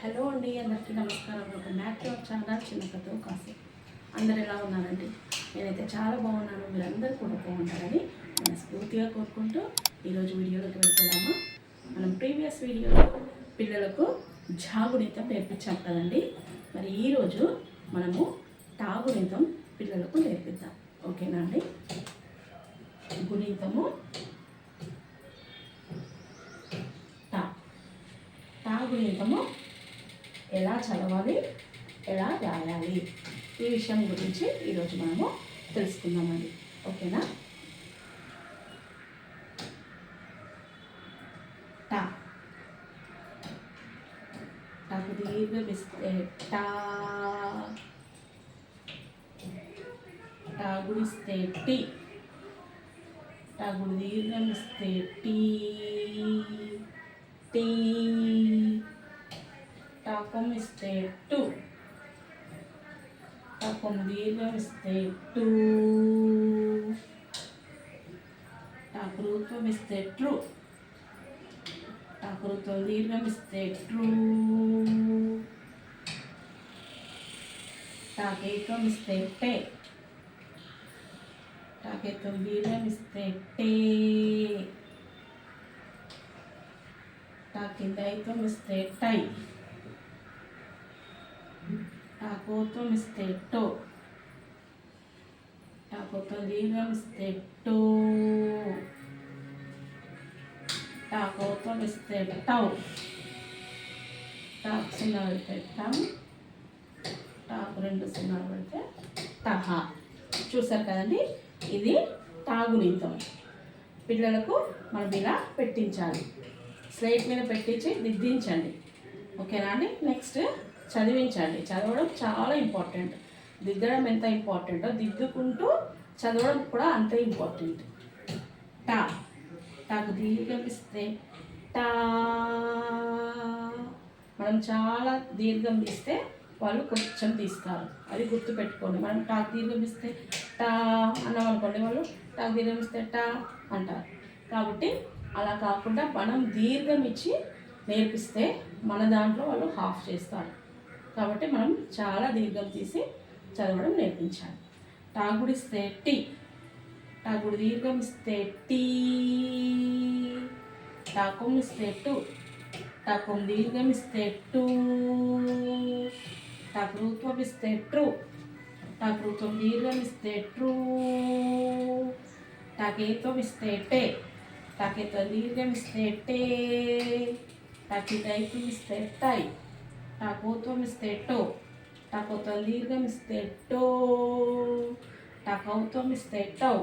Hello అండి అందరికీ నమస్కారం. ఒక మ్యాక్టివ్ ఛానల్ చిన్న కథ కాసే అందరు ఎలా ఉన్నారండి? నేనైతే చాలా బాగున్నాను. మీరందరూ కూడా బాగుంటారని నేను స్ఫూర్తిగా కోరుకుంటూ ఈరోజు వీడియోలోకి వెళ్తున్నాము. మనం ప్రీవియస్ వీడియోలో పిల్లలకు జాగుణితం నేర్పించాం కదండి. మరి ఈరోజు మనము తాగుణితం పిల్లలకు నేర్పిద్దాం. ఓకేనా అండి? గుణితము టా తాగుణితము ఎలా చదవాలి ఎలా రాయాలి ఈ విషయం గురించి ఈరోజు మనము తెలుసుకుందామండి ఓకేనా టా టాకు దీర్ఘమిస్తే టా టా గుడిస్తే టీ టా గుడి దీర్ఘమిస్తే టీ టీ టాకం ఇస్తే టూ టాకం దీర్ఘం ఇస్తే టూ Takom step 2. Takom Dirgam step 2. Takrupam step 2. Takruto Dirgam step 2. Takekam step 8. Taketam Dirgam step 8. Takedaitam step 9. టాకోతోమిస్తేట్టో టాకోతో దీర్ఘమిస్తేట్టో టాకోతోమిస్తేట్టవు టాక్ సున్నాలు పెట్టాము టాక్ రెండు సున్నాలు పెడితే టహా చూసారు కదండి? ఇది తాగునీతం పిల్లలకు మనం ఇలా పెట్టించాలి. స్లైట్ మీద పెట్టించి దిద్దించండి. ఓకేనా అండి? నెక్స్ట్ చదివించండి. చదవడం చాలా ఇంపార్టెంట్ దిద్దడం ఎంత ఇంపార్టెంటో దిద్దుకుంటూ చదవడం కూడా అంతే ఇంపార్టెంట్ టా. టాకు దీర్ఘం ఇస్తే టా. మనం చాలా దీర్ఘం ఇస్తే వాళ్ళు కొంచెం తీస్తారు. అది గుర్తుపెట్టుకోండి. మనం టాక్ దీర్ఘం ఇస్తే టా అన్నాం అనుకోండి వాళ్ళు టాక్ దీర్ఘం ఇస్తే టా అంటారు. కాబట్టి అలా కాకుండా మనం దీర్ఘం ఇచ్చి నేర్పిస్తే మన దాంట్లో వాళ్ళు హాఫ్ చేస్తారు. కాబట్టి మనం చాలా దీర్ఘం తీసి చదవడం నేర్పించాలి. టాగుడిస్తే టీ టాగుడు దీర్ఘం ఇస్తే టీ టాకం ఇస్తే టు టాకం దీర్ఘం ఇస్తే టూ టాకృత్వం ఇస్తే ట్రూ టాకృత్వం దీర్ఘం ఇస్తే ట్రూ టాకేత్వం ఇస్తే టే టాకేత్వం దీర్ఘం ఇస్తే టే టైపు ఇస్తే టై టాకోత్వం ఇస్తే టో టాకోత్వం దీర్ఘం ఇస్తే టో టాకౌత్వం ఇస్తే టౌ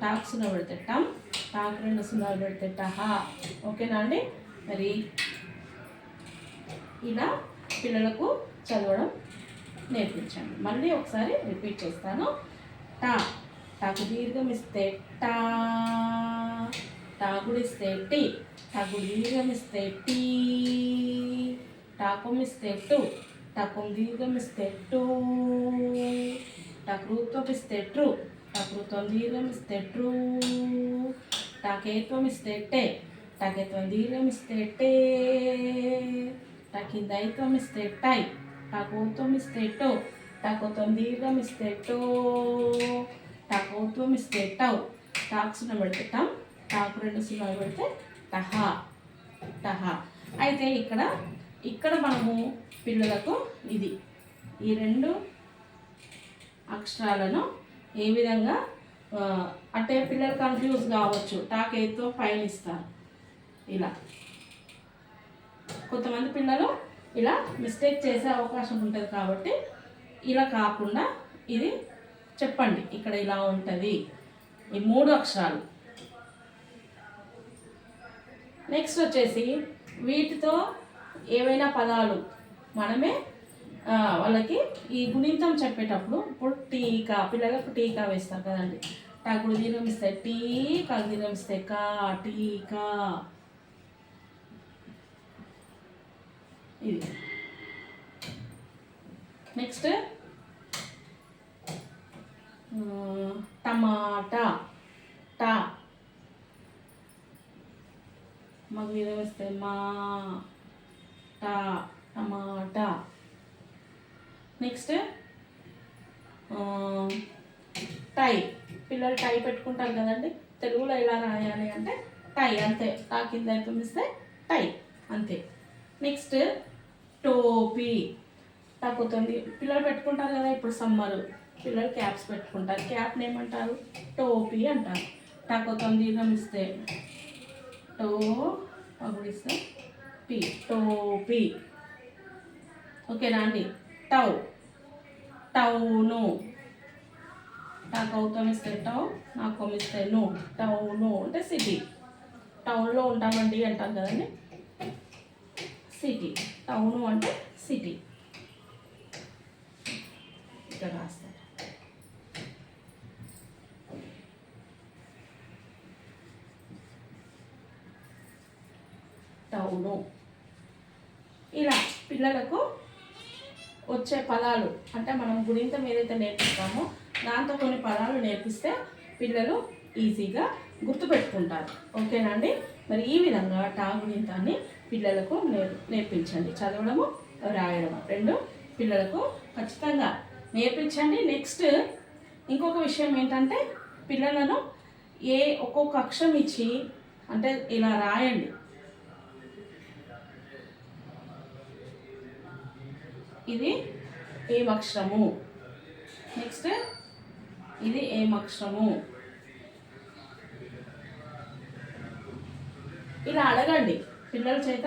టాక్ సున్నా పెడితే టమ్ టాక్ రెండు సున్నాలు పెడితే టహా ఓకేనా అండి? మరి ఇలా పిల్లలకు చదవడం నేర్పించండి. మళ్ళీ ఒకసారి రిపీట్ చేస్తాను. టా టాకు దీర్ఘం ఇస్తే టా టాగుడు ఇస్తే టీ టాగుడు దీర్ఘం ఇస్తే టీ టాకం ఇస్తే టు టాకం దీర్ఘం ఇస్తే టూ టకృత్వం ఇస్తే ట్రూ టకృత్వం దీర్ఘం ఇస్తే ట్రూ టాకేత్వం ఇస్తే టే టాకేత్వం దీర్ఘం ఇస్తే టే టాకిందైత్వం ఇస్తే టై టాకోత్వం ఇస్తే టో టాకోత్వం దీర్ఘం ఇస్తే టో టాకోత్వం ఇస్తే టౌ టాక్స్ పెడితే టమ్ టాకు రెండు సున్నాలు పెడితే టహా టహా అయితే ఇక్కడ ఇక్కడ మనము పిల్లలకు ఇది. ఈ రెండు అక్షరాలను ఏ విధంగా అంటే పిల్లలు కన్ఫ్యూజ్ కావచ్చు. టాక్ ఏతో ఇస్తారు. ఇలా. కొంతమంది పిల్లలు ఇలా మిస్టేక్ చేసే అవకాశం ఉంటుంది కాబట్టి ఇలా కాకుండా ఇది చెప్పండి. ఇక్కడ ఇలా ఉంటుంది. ఈ మూడు అక్షరాలు. నెక్స్ట్ వచ్చేసి వీటితో ఏవైనా పదాలు మనమే వాళ్ళకి ఈ గుణింతం చెప్పేటప్పుడు ఇప్పుడు టీకా పిల్లలకు టీకా వేస్తారు కదండి. టాకుడు దీర్ఘం ఇస్తే టీ కాకు దీర్ఘం ఇస్తే కా టీకా. ఇది. నెక్స్ట్ టమాటా. టా. మగ మీద వస్తే మా. టా టమాటా. నెక్స్ట్ టై. పిల్లలు టై పెట్టుకుంటారు కదండి తెలుగులో ఎలా రాయాలి అంటే టై అంతే. టా కింద పంపిస్తే టై అంతే. నెక్స్ట్ టోపీ. తగ్గుతుంది. పిల్లలు పెట్టుకుంటారు కదా ఇప్పుడు సమ్మర్. పిల్లలు క్యాప్స్ పెట్టుకుంటారు. క్యాప్ని ఏమంటారు? టోపీ అంటారు. తగ్గుతుంది గమిస్తే టో పగుడిస్తే పి. టోపీ ఓకేనా అండి టౌ. టౌను. నాకు అవుతాం ఇస్తే టౌ. నాకు ఇస్తే నో. టౌను. అంటే సిటీ. టౌన్లో ఉంటామండి అంటాం కదండి. సిటీ. టౌను అంటే సిటీ. ఇక్కడ రాస్తారు టౌను. పిల్లలకు వచ్చే పదాలు అంటే మనం గుణింతం ఏదైతే నేర్పిస్తామో దాంతో కొన్ని పదాలు నేర్పిస్తే పిల్లలు ఈజీగా గుర్తుపెట్టుకుంటారు. ఓకేనా అండి? మరి ఈ విధంగా టా గుణింతాన్ని పిల్లలకు నేర్ నేర్పించండి. చదవడము రాయడము. రెండు పిల్లలకు ఖచ్చితంగా నేర్పించండి. నెక్స్ట్ ఇంకొక విషయం ఏంటంటే పిల్లలను ఏ ఒక్కొక్క అక్షరం ఇచ్చి అంటే ఇలా రాయండి. ఇది ఏం అక్షరము? నెక్స్ట్ ఇది ఏం అక్షరము? ఇలా అడగండి. పిల్లల చేత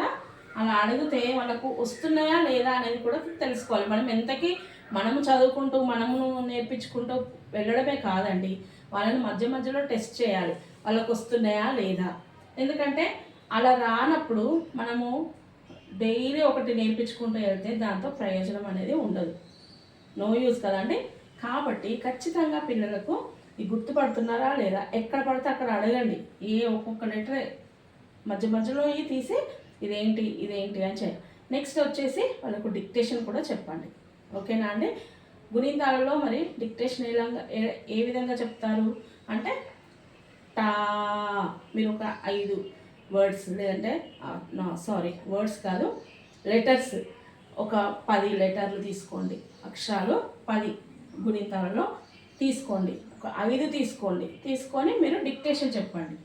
అలా అడిగితే వాళ్ళకు వస్తున్నాయా లేదా అనేది కూడా తెలుసుకోవాలి. మనం ఎంతకీ మనము చదువుకుంటూ మనము నేర్పించుకుంటూ వెళ్ళడమే కాదండి. వాళ్ళని మధ్య మధ్యలో టెస్ట్ చేయాలి. వాళ్ళకు వస్తున్నాయా లేదా? ఎందుకంటే అలా రానప్పుడు మనము డైలీ ఒకటి నేర్పించుకుంటూ వెళ్తే దాంతో ప్రయోజనం అనేది ఉండదు. నో యూస్ కదండి? కాబట్టి ఖచ్చితంగా పిల్లలకు ఈ గుర్తుపడుతున్నారా లేదా? ఎక్కడ పడితే అక్కడ అడగండి. ఏ ఒక్కొక్క లెటర్. మధ్య మధ్యలో ఇవి తీసి ఇదేంటి ఇదేంటి అని చేయాలి నెక్స్ట్ వచ్చేసి వాళ్ళకు డిక్టేషన్ కూడా చెప్పండి. ఓకేనా అండి? గుణింతాలలో మరి డిక్టేషన్ ఎలా ఏ- ఏ విధంగా చెప్తారు? అంటే టా మీరు ఒక ఐదు వర్డ్స్ లేదంటే సారీ వర్డ్స్ కాదు లెటర్స్. ఒక పది లెటర్లు తీసుకోండి. అక్షరాలు పది గుణితాలలో తీసుకోండి. ఒక ఐదు తీసుకోండి. తీసుకొని మీరు డిక్టేషన్ చెప్పండి.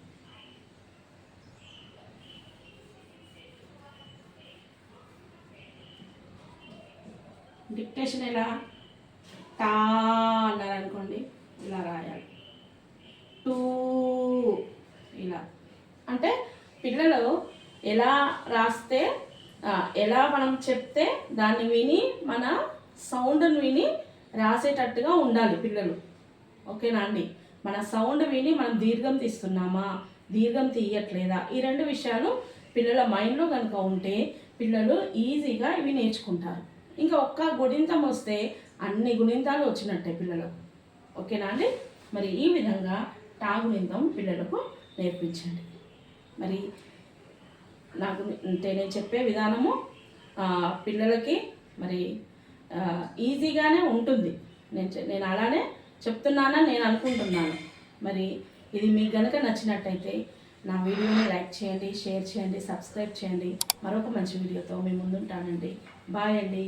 డిక్టేషన్ ఎలా? టా అన్నారు అనుకోండి ఇలా రాయాలి. టూ ఇలా అంటే పిల్లలు ఎలా రాస్తే ఎలా మనం చెప్తే దాన్ని విని మన సౌండ్ని విని రాసేటట్టుగా ఉండాలి పిల్లలు. ఓకేనా అండి? మన సౌండ్ విని మనం దీర్ఘం తీస్తున్నామా? దీర్ఘం తీయట్లేదా? ఈ రెండు విషయాలు పిల్లల మైండ్లో కనుక ఉంటే పిల్లలు ఈజీగా ఇవి నేర్చుకుంటారు. ఇంకా ఒక్క గుణింతం వస్తే అన్ని గుణింతాలు వచ్చినట్టే పిల్లలకు. ఓకేనా అండి? మరి ఈ విధంగా టాగుణింతం పిల్లలకు నేర్పించండి. మరి నాకు అంటే నేను చెప్పే విధానము పిల్లలకి మరి ఈజీగానే ఉంటుంది. నేను నేను అలానే చెప్తున్నానని నేను అనుకుంటున్నాను. మరి ఇది మీకు కనుక నచ్చినట్టయితే నా వీడియోని లైక్ చేయండి షేర్ చేయండి సబ్స్క్రైబ్ చేయండి. మరొక మంచి వీడియోతో మీ ముందుంటానండి. బాయ్ అండి.